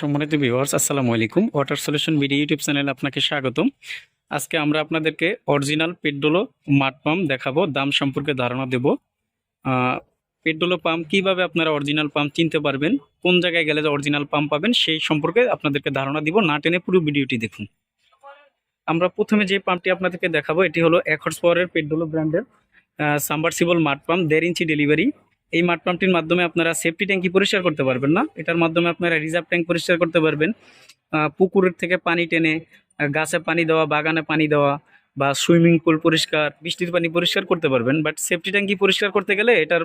সম্মানিত ভিউয়ার্স আসসালামু আলাইকুম। ওয়াটার সলিউশন ভিডিও ইউটিউব চ্যানেলে আপনাকে স্বাগতম। আজকে আমরা আপনাদেরকে অরিজিনাল পেট্রোলো মাঠ পাম্প দেখাবো, দাম সম্পর্কে ধারণা দেব। পেট্রোলো পাম্প কীভাবে আপনারা অরিজিনাল পাম্প চিনতে পারবেন, কোন জায়গায় গেলে অরিজিনাল পাম্প পাবেন, সেই সম্পর্কে আপনাদেরকে ধারণা দিব। না টেনে পুরো ভিডিওটি দেখুন। আমরা প্রথমে যে পাম্পটি আপনাদেরকে দেখাবো, এটি হলো এক হর্স পাওয়ারের পেট্রোলো ব্র্যান্ডের সাম্বারসিবল মাঠ পাম্প, দেড় ইঞ্চি ডেলিভারি এই মাঠ পাম্পটির মাধ্যমে আপনারা সেফটি ট্যাঙ্কি পরিষ্কার করতে পারবেন না। এটার মাধ্যমে আপনারা রিজার্ভ ট্যাঙ্ক পরিষ্কার করতে পারবেন। পুকুরের থেকে পানি টেনে গাছে পানি দেওয়া, বাগানে পানি দেওয়া বা সুইমিং পুল পরিষ্কার, বৃষ্টির পানি পরিষ্কার করতে পারবেন। বাট সেফটি ট্যাঙ্কি পরিষ্কার করতে গেলে এটার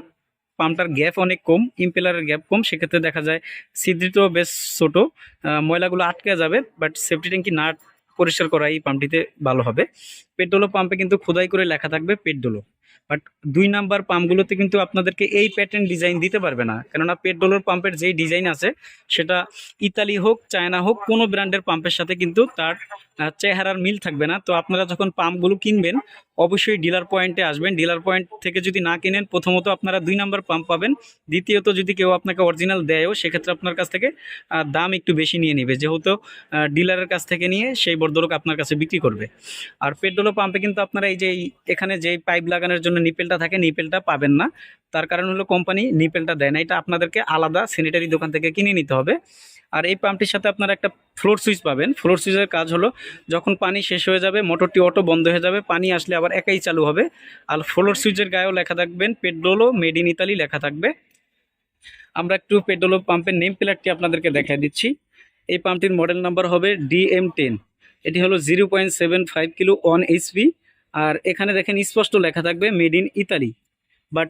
পাম্পটার গ্যাপ অনেক কম ইম্পেলারের গ্যাপ কম। সেক্ষেত্রে দেখা যায় ছিদ্রিত বেশ ছোট ময়লাগুলো আটকে যাবে বাট সেফটি ট্যাঙ্কি না পরিষ্কার করা এই পাম্পটিতে ভালো হবে। পেট্রোলো পাম্পে কিন্তু খোদাই করে লেখা থাকবে পেট্রোলো। বাট দুই নাম্বার পাম্পগুলোতে কিন্তু আপনাদেরকে এই প্যাটার্ন ডিজাইন দিতে পারবে না। কেননা পেট্রোলের পাম্পের যেই ডিজাইন আছে, সেটা ইতালি হোক, চায়না হোক, কোনো ব্র্যান্ডের পাম্পের সাথে কিন্তু তার চেহারার মিল থাকবে না। তো আপনারা যখন পাম্পগুলো কিনবেন, অবশ্যই ডিলার পয়েন্টে আসবেন। ডিলার পয়েন্ট থেকে যদি না কিনেন, প্রথমত আপনারা দুই নাম্বার পাম্প পাবেন। দ্বিতীয়ত যদি কেউ আপনাকে অরিজিনাল দেয়ও, সেক্ষেত্রে আপনার কাছ থেকে দাম একটু বেশি নিয়ে নেবে। যেহেতু ডিলারের কাছ থেকে নিয়ে সেই বর্ধলক আপনার কাছে বিক্রি করবে। আর পেট্রোলো পাম্পে কিন্তু আপনারা এই যে এখানে যেই পাইপ লাগানোর জন্য নিপেলটা থাকে নিপেলটা পাবেন না। তার কারণ হলো কোম্পানি নিপেলটা দেয় না। এটা আপনাদেরকে আলাদা স্যানিটারি দোকান থেকে কিনে নিতে হবে। আর এই পাম্পটির সাথে আপনারা একটা ফ্লোর সুইচ পাবেন। ফ্লোর সুইচের কাজ হলো যখন পানি শেষ হয়ে যাবে মোটরটি অটো বন্ধ হয়ে যাবে, পানি আসলে আবার একাই চালু হবে। আর ফ্লোর সুইচের গায়েও লেখা থাকবেন পেট্রোলও মেড ইন ইতালি লেখা থাকবে। আমরা একটু পেট্রোলো পাম্পের নেম প্লেটটি আপনাদেরকে দেখাই দিচ্ছি। এই পাম্পটির মডেল নাম্বার হবে ডিএম টেন এটি হলো zero point seven five kilo one HP আর এখানে দেখেন স্পষ্ট লেখা থাকবে made in Italy. But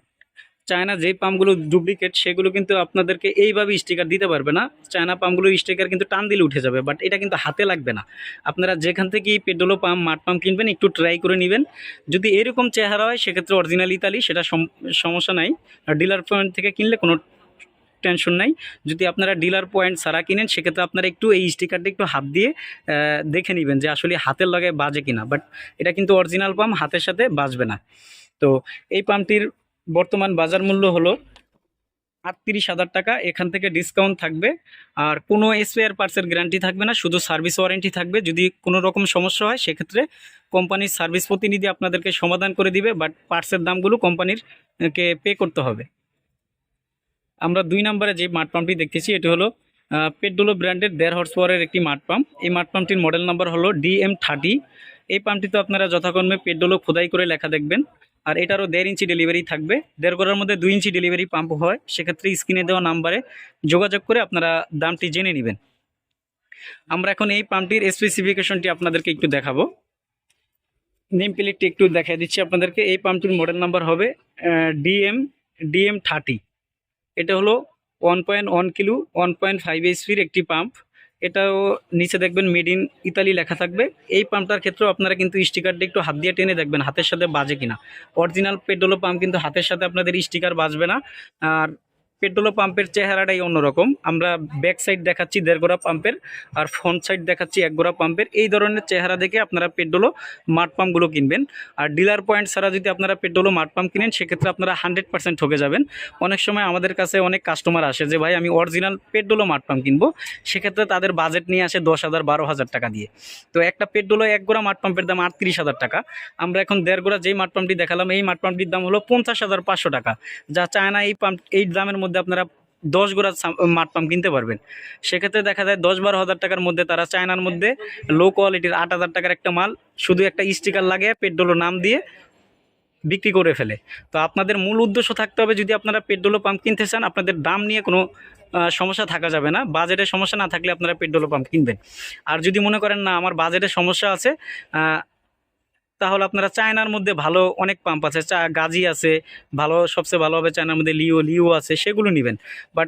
China যে পাম্পগুলো ডুপ্লিকেট, সেগুলো কিন্তু আপনাদেরকে এইভাবে স্টিকার দিতে পারবে না। চায়না পাম্পগুলোর স্টিকার কিন্তু টান দিলে উঠে যাবে, বাট এটা কিন্তু হাতে লাগবে না। আপনারা যেখান থেকে পেট্রোলো পাম্প, মাঠ পাম্প কিনবেন, একটু ট্রাই করে নেবেন। যদি এরকম চেহারা হয়, সেক্ষেত্রে অরিজিনাল ইতালি, সেটা সম- সমস্যা নাই। ডিলার পয়েন্ট থেকে কিনলে কোনো টেনশন নাই। যদি আপনারা ডিলার পয়েন্ট ছাড়া কিনেন, সেক্ষেত্রে আপনারা একটু এই স্টিকারটা একটু হাত দিয়ে দেখে নেবেন যে আসলে হাতের লগে বাজে কিনা। বাট এটা কিন্তু অরিজিনাল পাম্প হাতের সাথে বাজবে না। তো এই পাম্পটির বর্তমান বাজার মূল্য হলো আটত্রিশ হাজার টাকা। এখান থেকে ডিসকাউন্ট থাকবে। আর কোনো স্পেয়ার পার্টসের গ্যারান্টি থাকবে না, শুধু সার্ভিস ওয়ারেন্টি থাকবে। যদি কোনো রকম সমস্যা হয়, সেক্ষেত্রে কোম্পানির সার্ভিস প্রতিনিধি আপনাদেরকে সমাধান করে দিবে। বাট পার্টসের দামগুলো কোম্পানির কে পে করতে হবে। আমরা দুই নম্বরে যে মাঠ পাম্পটি দেখতেছি, এটি হলো পেট্রোলো ব্র্যান্ডের দেড় হর্স পাওয়ারের একটি মাঠ পাম্প। এই মাঠ পাম্পটির মডেল নাম্বার হলো ডিএম থার্টি এই পাম্পটিতে আপনারা যথাক্রমে পেট্রোলো খোদাই করে লেখা দেখবেন। আর এটারও দেড় ইঞ্চি ডেলিভারি থাকবে। দেড় করার মধ্যে দুই ইঞ্চি ডেলিভারি পাম্প হয়। সেক্ষেত্রে স্ক্রিনে দেওয়া নাম্বারে যোগাযোগ করে আপনারা দামটি জেনে নেবেন। আমরা এখন এই পাম্পটির স্পেসিফিকেশনটি আপনাদেরকে একটু দেখাবো। নেম প্লেটটি একটু দেখাই দিচ্ছি আপনাদেরকে। এই পাম্পটির মডেল নাম্বার হবে ডিএম ডিএম থার্টি এটা হলো one point one kilo one point five এইচপির একটি পাম্প এটাও নিচে দেখবেন মেড ইন ইতালি লেখা থাকবে। এই পাম্পটার ক্ষেত্রেও আপনারা কিন্তু স্টিকারটা একটু হাত দিয়ে টেনে দেখবেন হাতের সাথে বাজে কিনা। অরিজিনাল পেট্রোল পাম্প কিন্তু হাতের সাথে আপনাদের স্টিকার বাজবে না। আর পেট্রোলো পাম্পের চেহারাটাই অন্যরকম। আমরা ব্যাক সাইড দেখাচ্ছি দেড় গোড়া পাম্পের, আর ফ্রন্ট সাইড দেখাচ্ছি এক গোড়া পাম্পের। এই ধরনের চেহারা দেখে আপনারা পেট্রোলো মাঠ পাম্পগুলো কিনবেন। আর ডিলার পয়েন্ট ছাড়া যদি আপনারা পেট্রোলো মাঠ পাম্প কিনেন, সেক্ষেত্রে আপনারা হান্ড্রেড পার্সেন্ট ঠকে যাবেন। অনেক সময় আমাদের কাছে অনেক কাস্টমার আসে যে, ভাই, আমি অরিজিনাল পেট্রোলো মাঠ পাম্প কিনবো। সেক্ষেত্রে তাদের বাজেট নিয়ে আসে দশ হাজার, বারো হাজার টাকা দিয়ে। তো একটা পেট্রোলো এক গোড়া মাঠ পাম্পের দাম আটত্রিশ হাজার টাকা। আমরা এখন দেড় গোড়া যেই মাঠ পাম্পটি দেখালাম, এই মাঠ পাম্পটির দাম হলো পঞ্চাশ হাজার পাঁচশো টাকা। যা চায়না এই পাম্প, এই দামের মধ্যে আপনারা দশ গোড়া মাঠ পাম্প কিনতে পারবেন। সেক্ষেত্রে দেখা যায় দশ বারো হাজার টাকার মধ্যে তারা চায়নার মধ্যে লো কোয়ালিটির আট হাজার টাকার একটা মাল, শুধু একটা স্টিকার লাগিয়ে পেট্রোলো নাম দিয়ে বিক্রি করে ফেলে। তো আপনাদের মূল উদ্দেশ্য থাকতে হবে, যদি আপনারা পেট্রোলো পাম্প কিনতে চান, আপনাদের দাম নিয়ে কোনো সমস্যা থাকা যাবে না। বাজেটের সমস্যা না থাকলে আপনারা পেট্রোলো পাম্প কিনবেন। আর যদি মনে করেন, না, আমার বাজেটের সমস্যা আছে তাহলে আপনারা চায়নার মধ্যে ভালো অনেক পাম্প আছে, চা, গাজি আছে, ভালো, সবচেয়ে ভালো হবে চায়নার মধ্যে লিও লিও আছে, সেগুলো নেবেন। বাট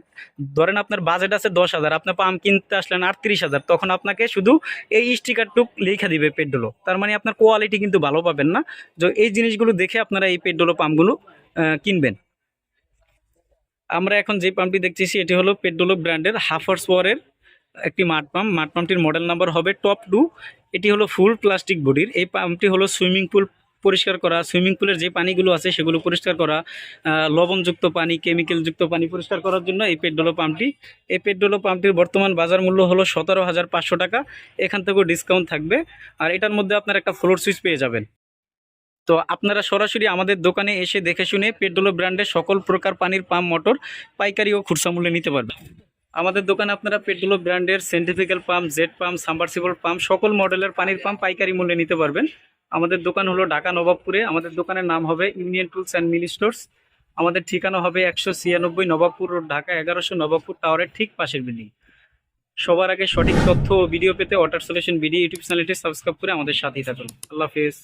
ধরেন আপনার বাজেট আছে দশ হাজার আপনার পাম্প কিনতে আসলেন আটত্রিশ হাজার, তখন আপনাকে শুধু এই স্টিকারটুক লেখা দিবে পেট্রোলো তার মানে আপনার কোয়ালিটি কিন্তু ভালো পাবেন না। তো এই জিনিসগুলো দেখে আপনারা এই পেট্রোলো পাম্পগুলো কিনবেন। আমরা এখন যে পাম্পটি দেখতেছি, এটি হলো পেট্রোলো ব্র্যান্ডের হাফ হর্স পাওয়ারের একটি মাঠ পাম্প। মাঠ পাম্পটির মডেল নাম্বার হবে টপ টু এটি হলো ফুল প্লাস্টিক বডির এই পাম্পটি হলো সুইমিং পুল পরিষ্কার করা। সুইমিং পুলের যে পানিগুলো আছে সেগুলো পরিষ্কার করা। লবণযুক্ত পানি কেমিক্যালযুক্ত পানি পরিষ্কার করার জন্য এই পেট্রোলো পাম্পটি। এই পেট্রোলো পাম্পটির বর্তমান বাজার মূল্য হলো সতেরো হাজার পাঁচশো টাকা। এখান থেকেও ডিসকাউন্ট থাকবে। আর এটার মধ্যে আপনার একটা ফ্লোর সুইচ পেয়ে যাবেন। তো আপনারা সরাসরি আমাদের দোকানে এসে দেখে শুনে পেট্রোলো ব্র্যান্ডের সকল প্রকার পানির পাম্প মোটর পাইকারি ও খুচরা মূল্যে নিতে পারবেন। আমাদের দোকানে আপনারা পেট্রোলো ব্র্যান্ডের centrifugal pump jet pump submersible pump সকল মডেলের পানির পাম্প পাইকারি মূল্যে নিতে পারবেন। আমাদের দোকান হলো ঢাকা নবাবপুরে। আমাদের দোকানের নাম হবে union tools and mini stores আমাদের ঠিকানা হবে একশো ছিয়ানব্বই নবাবপুর রোড, ঢাকা এগারোশো নবাবপুর টাওয়ারের ঠিক পাশের বিল্ডিং সবার আগে সঠিক তথ্য ও ভিডিও পেতে ওয়াটার সলিউশন ভিডিও ইউটিউব চ্যানেলটি সাবস্ক্রাইব করে আমাদের সাথেই থাকুন। আল্লাহ হাফিজ।